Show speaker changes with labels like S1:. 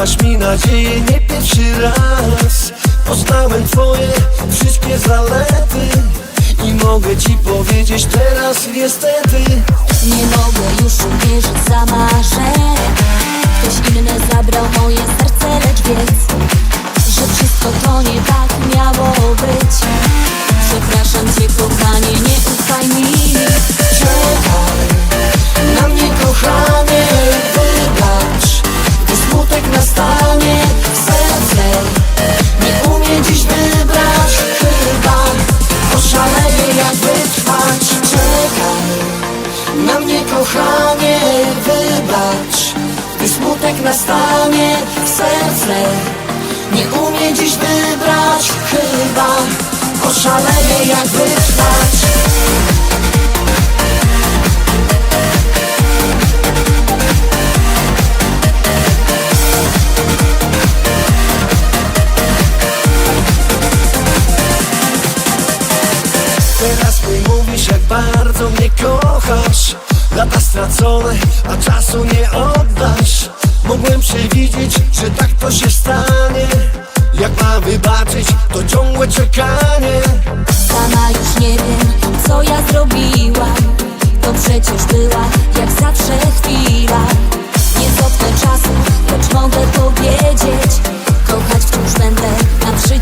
S1: Dawałaś mi nadzieję nie pierwszy raz. Poznałem twoje wszystkie zalety I mogę ci powiedzieć teraz niestety.
S2: Nie mogę już uwierzyć za marzeń Ktoś inny zabrał moje serce, lecz wiedz Że wszystko to nie tak
S1: Czekaj. Na mnie kochanie Wybacz, gdy smutek nastanie w serce Nie umie dziś wybrać. Chyba Oszaleję jak wytrwać bardzo mnie kochasz. Lata stracone, a czasu nie oddasz. Mogłem przewidzieć, że tak to się stanie. Jak mam wybaczyć, to ciągłe czekanie?
S2: Sama już nie wiem, co ja zrobiłam. To przecież była jak zawsze chwila. Nie cofnę czasu, lecz mogę powiedzieć Kochać wciąż będę na życie